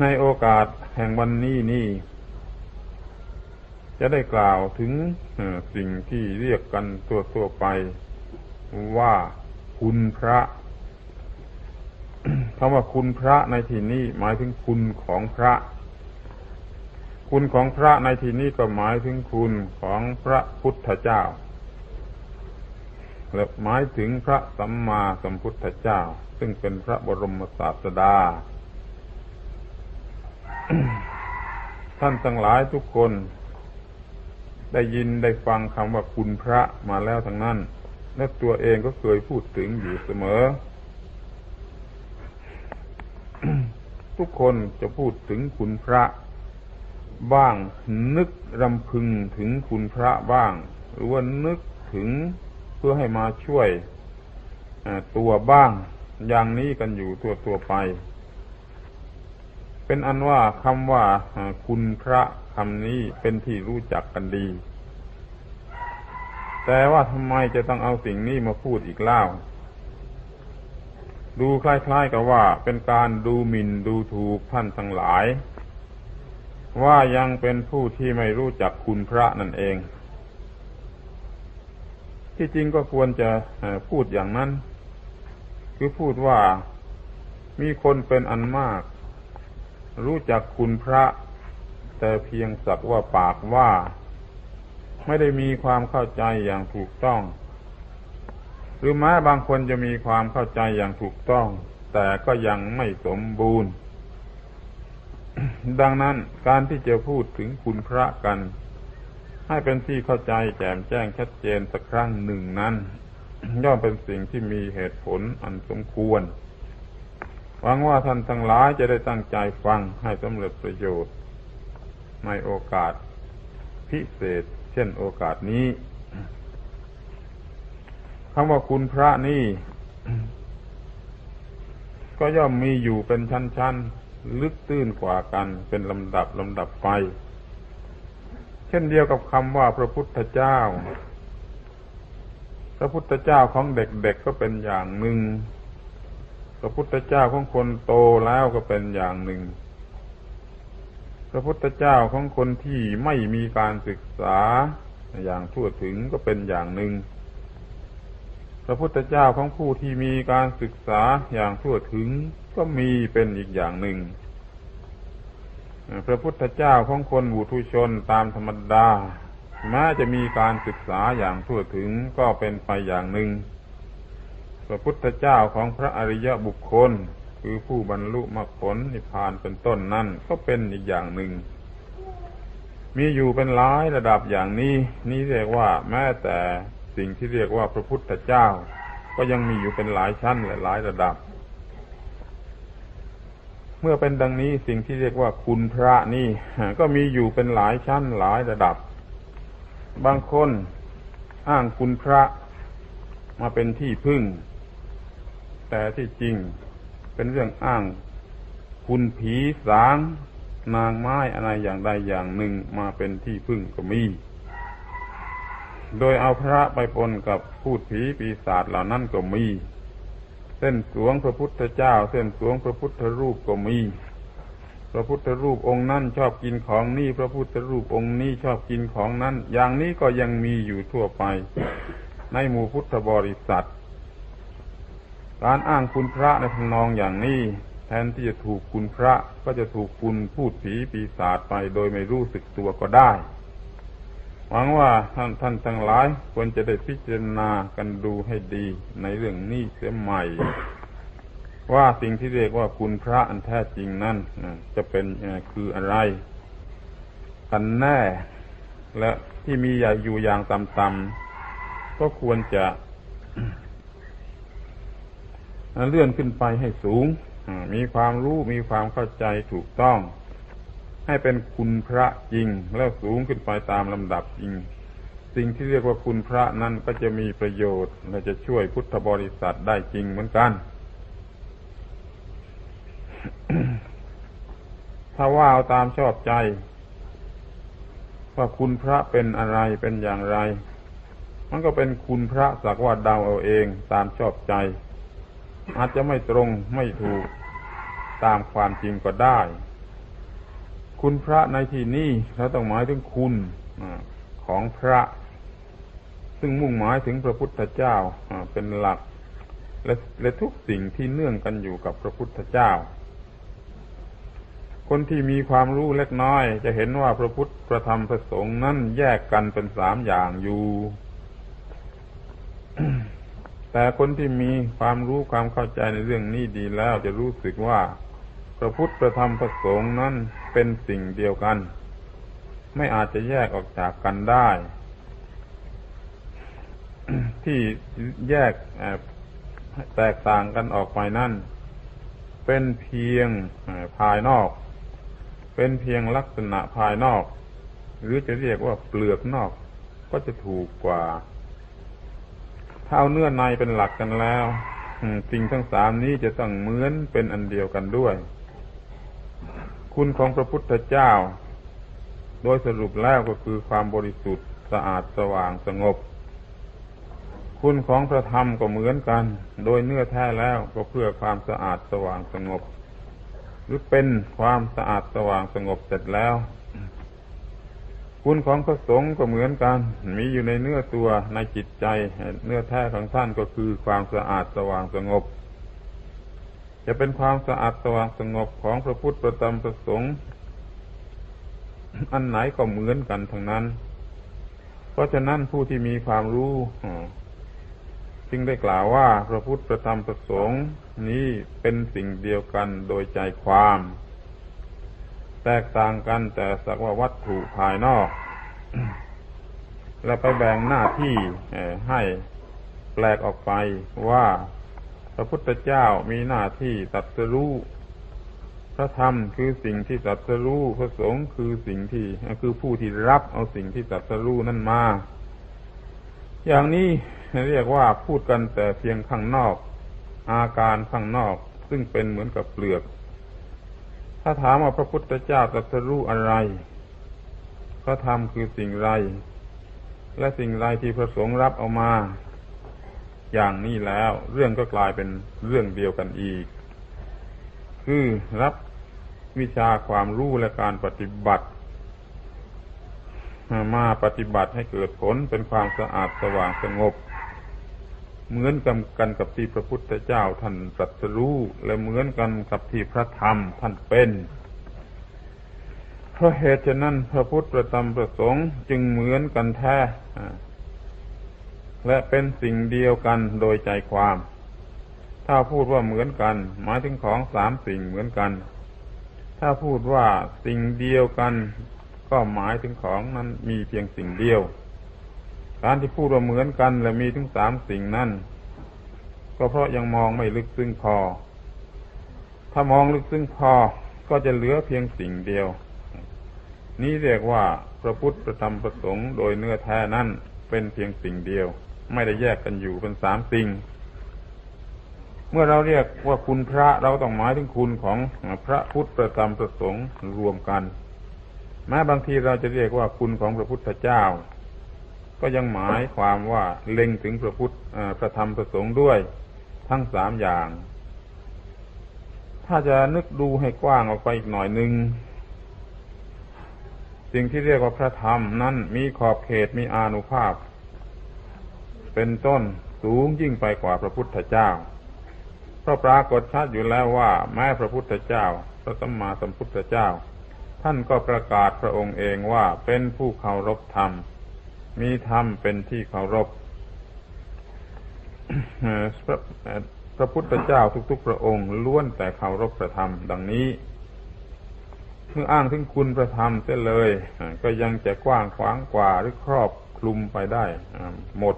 ในโอกาสแห่งวันนี้นี่ จะได้กล่าวถึงสิ่งที่เรียกกันตัวตัวไป ว่าคุณพระคำว่าคุณพระในที่นี้หมายถึงคุณของพระ คุณของพระในที่นี้ก็หมายถึงคุณของพระพุทธเจ้าและหมายถึงพระสัมมาสัมพุทธเจ้า ซึ่งเป็นพระบรมศาสดา ท่านทั้งหลายทุกคน ได้ยินได้ฟังคำว่าคุณพระมาแล้วทั้งนั้น และตัวเองก็เคยพูดถึงอยู่เสมอ ทุกคนจะพูดถึงคุณพระ บ้างนึกรำพึงถึงคุณพระบ้าง หรือว่านึกถึงเพื่อให้มาช่วยตัวบ้าง อย่างนี้กันอยู่ตัวตัวไป เป็นอันว่าคำว่าคุณพระคำนี้เป็นที่รู้จักกันดี แต่ว่าทำไมจะต้องเอาสิ่งนี้มาพูดอีกเล่า ดูคล้ายๆกับว่าเป็นการดูหมิ่นดูถูกท่านทั้งหลาย ว่ายังเป็นผู้ที่ไม่รู้จักคุณพระนั่นเอง ที่จริงก็ควรจะพูดอย่างนั้น คือพูดว่ามีคนเป็นอันมาก รู้จักคุณพระ แต่เพียงสักว่าปากว่า ไม่ได้มีความเข้าใจอย่างถูกต้อง หรือแม้บางคนจะมีความเข้าใจอย่างถูกต้อง แต่ก็ยังไม่สมบูรณ์ ดังนั้นการที่จะพูดถึงคุณพระกัน ให้เป็นที่เข้าใจแจ่มแจ้งชัดเจนสักครั้งหนึ่งนั้น ย่อมเป็นสิ่งที่มีเหตุผลอันสมควร หวังว่าท่านทั้งหลายจะได้ตั้งใจฟังให้สำเร็จประโยชน์ ในโอกาสพิเศษ เช่นโอกาสนี้คำว่าคุณพระนี่ ก็ย่อมมีอยู่เป็นชั้นๆ ลึกตื้นกว่ากันเป็นลำดับลำดับไป เช่นเดียวกับคำว่าพระพุทธเจ้า พระพุทธเจ้าของเด็กๆก็เป็นอย่างหนึ่ง พระพุทธเจ้าของคนโตแล้วก็เป็นอย่างหนึ่ง พระพุทธเจ้าของคนที่ไม่มีการศึกษาอย่างทั่วถึงก็เป็นอย่างหนึ่ง พระพุทธเจ้าของผู้ที่มีการศึกษาอย่างทั่วถึงก็มีเป็นอีกอย่างหนึ่ง พระพุทธเจ้าของคนบุตุชนตามธรรมดาแม้จะมีการศึกษาอย่างทั่วถึงก็เป็นไปอย่างหนึ่ง พระพุทธเจ้าของพระอริยบุคคล คือผู้บรรลุมรรคผลนิพพานเป็นต้นนั่นก็เป็นอีกอย่างหนึ่ง มีอยู่เป็นหลายระดับอย่างนี้ นี่เรียกว่าแม้แต่สิ่งที่เรียกว่าพระพุทธเจ้า ก็ยังมีอยู่เป็นหลายชั้นและหลายระดับ เมื่อเป็นดังนี้สิ่งที่เรียกว่าคุณพระนี่ก็มีอยู่เป็นหลายชั้นหลายระดับ บางคนอ้างคุณพระมาเป็นที่พึ่ง แต่ที่จริงเป็นเรื่องอ้าง คุณผีสาง นางไม้อะไรอย่างใดอย่างหนึ่งมาเป็นที่พึ่งก็มี โดยเอาพระไปปนกับพูดผีปีศาจเหล่านั้นก็มี เส้นสวงพระพุทธเจ้า เส้นสวงพระพุทธรูปก็มีพระพุทธรูปองค์นั้นชอบกินของนี่พระพุทธรูปองค์นี้ชอบกินของนั้น อย่างนี้ก็ยังมีอยู่ทั่วไป ในหมู่พุทธบริษัท การอ้างคุณพระในทำนองอย่างนี้ แทนที่จะถูกคุณพระก็จะถูกคุณพูดผีปีศาจไปโดยไม่รู้สึกตัวก็ได้ หวังว่าท่านท่านทั้งหลายควรจะได้พิจารณากันดูให้ดีในเรื่องนี้เสียใหม่ ว่าสิ่งที่เรียกว่าคุณพระอันแท้จริงนั้นจะเป็นคืออะไรกันแน่ และที่มีอยู่อย่างต่ำๆก็ควรจะ เลื่อนขึ้นไปให้สูง มีความรู้มีความเข้าใจถูกต้อง ให้เป็นคุณพระจริง แล้วสูงขึ้นไปตามลำดับจริง สิ่งที่เรียกว่าคุณพระนั้นก็จะมีประโยชน์ และจะช่วยพุทธบริษัทได้จริงเหมือนกัน ถ้าว่าเอาตามชอบใจ ว่าคุณพระเป็นอะไรเป็นอย่างไร มันก็เป็นคุณพระสักว่าเดาเอาเองตามชอบใจ อาจจะไม่ตรงไม่ถูกตามความจริงก็ได้ คุณพระในที่นี้เราต้องหมายถึงคุณของพระ ซึ่งมุ่งหมายถึงพระพุทธเจ้าเป็นหลัก และและทุกสิ่งที่เนื่องกันอยู่กับพระพุทธเจ้า คนที่มีความรู้เล็กน้อย จะเห็นว่าพระพุทธพระธรรมพระสงฆ์นั้นแยกกันเป็นสามอย่างอยู่ แต่คนที่มีความรู้ความเข้าใจในเรื่องนี้ดีแล้วจะรู้สึกว่าพระพุทธพระธรรมพระสงฆ์นั้นเป็นสิ่งเดียวกัน ไม่อาจจะแยกออกจากกันได้ ที่แยกแตกต่างกันออกไปนั่นเป็นเพียงภายนอก เป็นเพียงลักษณะภายนอก หรือจะเรียกว่าเปลือกนอกก็จะถูกกว่า ถ้าเอาเนื้อในเป็นหลักกันแล้วสิ่งทั้งสามนี้จะต้องเหมือนเป็นอันเดียวกันด้วย คุณของพระพุทธเจ้า โดยสรุปแล้วก็คือความบริสุทธิ์สะอาดสว่างสงบ คุณของพระธรรมก็เหมือนกัน โดยเนื้อแท้แล้วก็เพื่อความสะอาดสว่างสงบ หรือเป็นความสะอาดสว่างสงบเสร็จแล้ว คุณของพระสงฆ์ก็เหมือนกัน มีอยู่ในเนื้อตัวในจิตใจ เนื้อแท้ของท่านก็คือความสะอาดสว่างสงบ จะเป็นความสะอาดสว่างสงบของพระพุทธประจำประสงค์อันไหนก็เหมือนกันทั้งนั้น เพราะฉะนั้นผู้ที่มีความรู้จึงได้กล่าวว่าพระพุทธประธรรมประสงค์นี้เป็นสิ่งเดียวกันโดยใจความ แตกต่างกันแต่สักว่าวัตถุภายนอก และไปแบ่งหน้าที่ให้แปลกออกไปว่าพระพุทธเจ้ามีหน้าที่ตัดสรู้พระธรรมคือสิ่งที่ตัดสรู้พระสงฆ์คือสิ่งที่คือผู้ที่รับเอาสิ่งที่ตัดสรู้นั่นมา อย่างนี้เรียกว่าพูดกันแต่เพียงข้างนอก อาการข้างนอกซึ่งเป็นเหมือนกับเปลือก ถ้าถามว่าพระพุทธเจ้าตัสรู้อะไร พระธรรมคือสิ่งไร และสิ่งไรที่พระสงฆ์รับเอามา อย่างนี้แล้ว เรื่องก็กลายเป็นเรื่องเดียวกันอีก คือรับวิชาความรู้และการปฏิบัติมาปฏิบัติให้เกิดผลเป็นความสะอาดสว่างสงบ เหมือนกันกันกับที่พระพุทธเจ้าท่านตรัสรู้และเหมือนกันกับที่พระธรรมท่านเป็นเพราะเหตุฉะนั้นพระพุทธประธรรมประสงค์จึงเหมือนกันแท้และเป็นสิ่งเดียวกันโดยใจความ ถ้าพูดว่าเหมือนกัน หมายถึงของสามสิ่งเหมือนกัน ถ้าพูดว่าสิ่งเดียวกัน ก็หมายถึงของนั้นมีเพียงสิ่งเดียว การที่พูดว่าเหมือนกันและมีถึงสามสิ่งนั้นก็เพราะยังมองไม่ลึกซึ้งพอ ถ้ามองลึกซึ้งพอ ก็จะเหลือเพียงสิ่งเดียว นี้เรียกว่าพระพุทธประธรรมประสงค์โดยเนื้อแท้นั้นเป็นเพียงสิ่งเดียว ไม่ได้แยกกันอยู่เป็นสามสิ่ง เมื่อเราเรียกว่าคุณพระเราต้องหมายถึงคุณของพระพุทธประจำประสงค์รวมกัน แม้บางทีเราจะเรียกว่าคุณของพระพุทธเจ้า ก็ยังหมายความว่าเล็งถึงพระพุทธพระธรรมประสงค์ด้วยทั้งสามอย่าง ถ้าจะนึกดูให้กว้างออกไปอีกหน่อยหนึ่งสิ่งที่เรียกว่าพระธรรมนั้นมีขอบเขตมีอานุภาพ เป็นต้นสูงยิ่งไปกว่าพระพุทธเจ้าเพราะปรากฏชัดอยู่แล้วว่า แม้พระพุทธเจ้า พระสัมมาสัมพุทธเจ้า ท่านก็ประกาศพระองค์เองว่าเป็นผู้เคารพธรรม มีธรรมเป็นที่เคารพพระพุทธเจ้าทุก ๆ พระองค์ล้วนแต่เคารพพระธรรม ดังนี้ เมื่ออ้างถึงคุณพระธรรมเสียเลย ก็ยังจะกว้างขวางกว่าหรือครอบคลุมไปได้หมด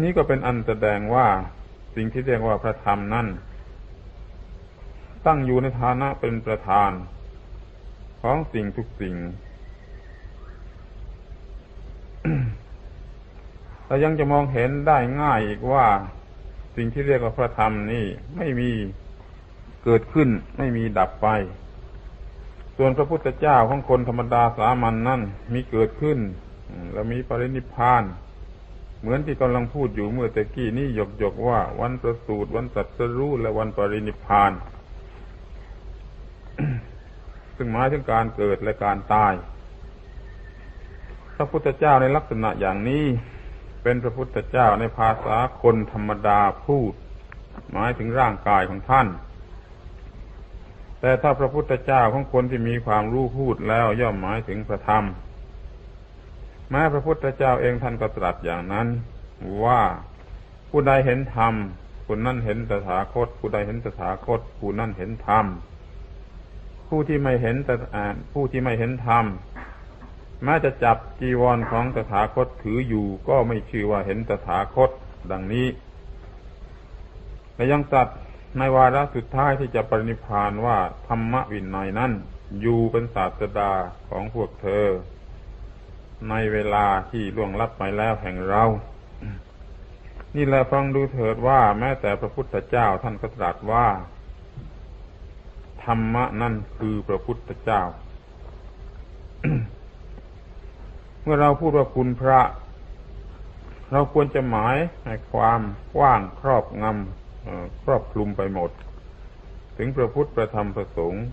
นี่ก็เป็นอันแสดงว่าสิ่งที่เรียกว่าพระธรรมนั่นตั้งอยู่ในฐานะเป็นประธาน ของสิ่งทุกสิ่ง แต่ยังจะมองเห็นได้ง่ายอีกว่า สิ่งที่เรียกว่าพระธรรมนี่ไม่มีเกิดขึ้นไม่มีดับไป ส่วนพระพุทธเจ้าของคนธรรมดาสามัญนนั่นมีเกิดขึ้นแล้วมีปรินิพาน เหมือนที่กำลังพูดอยู่เมื่อตะกี้นี่ยกหยกว่า วันประสูติวันตัดสรู้และวันปรินิพาน ซึ่งหมายถึงการเกิดและการตาย พระพุทธเจ้าในลักษณะอย่างนี้ เป็นพระพุทธเจ้าในภาษาคนธรรมดาพูด หมายถึงร่างกายของท่าน แต่ถ้าพระพุทธเจ้าของคนที่มีความรู้พูดแล้วย่อมหมายถึงพระธรรม แม้พระพุทธเจ้าเองท่านก็ตรัสอย่างนั้น ว่าผู้ใดเห็นธรรมผู้นั้นเห็นตถาคต ผู้ใดเห็นตถาคต ผู้นั้นเห็นธรรมผู้ที่ไม่เห็นแต่ผู้ที่ไม่เห็นธรรม แม้จะจับจีวรของตถาคตถืออยู่ก็ไม่ชื่อว่าเห็นตถาคตดังนี้ และยังตัดในวาระสุดท้ายที่จะปรินิพานว่าธรรมวินัยนั้นอยู่เป็นศาสดาของพวกเธอ ในเวลาที่ล่วงลับไปแล้วแห่งเรา นี่แหละฟังดูเถิดว่าแม้แต่พระพุทธเจ้าท่านก็ตรัสว่า ธรรมะนั่นคือพระพุทธเจ้า เมื่อเราพูดว่าคุณพระ เราควรจะหมายในความกว้างครอบงำครอบคลุมไปหมด ถึงพระพุทธประธรรมประสงค์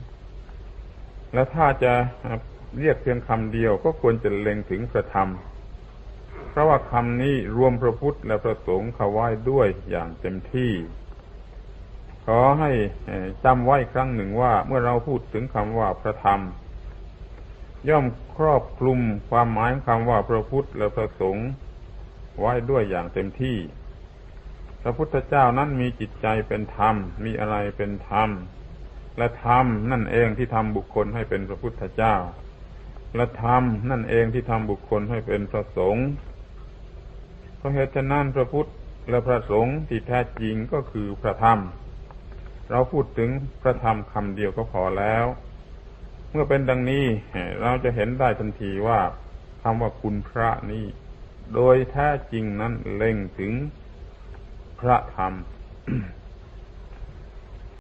และถ้าจะเรียกเพียงคำเดียวก็ควรจะเล็งถึงพระธรรม เพราะว่าคำนี้รวมพระพุทธและพระสงฆ์เข้าไว้ด้วยอย่างเต็มที่ ขอให้จำไว้ครั้งหนึ่งว่าเมื่อเราพูดถึงคำว่าพระธรรม ย่อมครอบคลุมความหมายของคำว่าพระพุทธและพระสงฆ์ไว้ด้วยอย่างเต็มที่ พระพุทธเจ้านั้นมีจิตใจเป็นธรรม มีอะไรเป็นธรรม และธรรมนั่นเองที่ทำบุคคลให้เป็นพระพุทธเจ้า และธรรมนั่นเองที่ทำบุคคลให้เป็นพระสงฆ์เพราะเหตุฉะนั้นพระพุทธและพระสงฆ์ที่แท้จริงก็คือพระธรรม เราพูดถึงพระธรรมคำเดียวก็พอแล้ว เมื่อเป็นดังนี้เราจะเห็นได้ทันทีว่าคำว่าคุณพระนี้ โดยแท้จริงนั้นเล็งถึงพระธรรม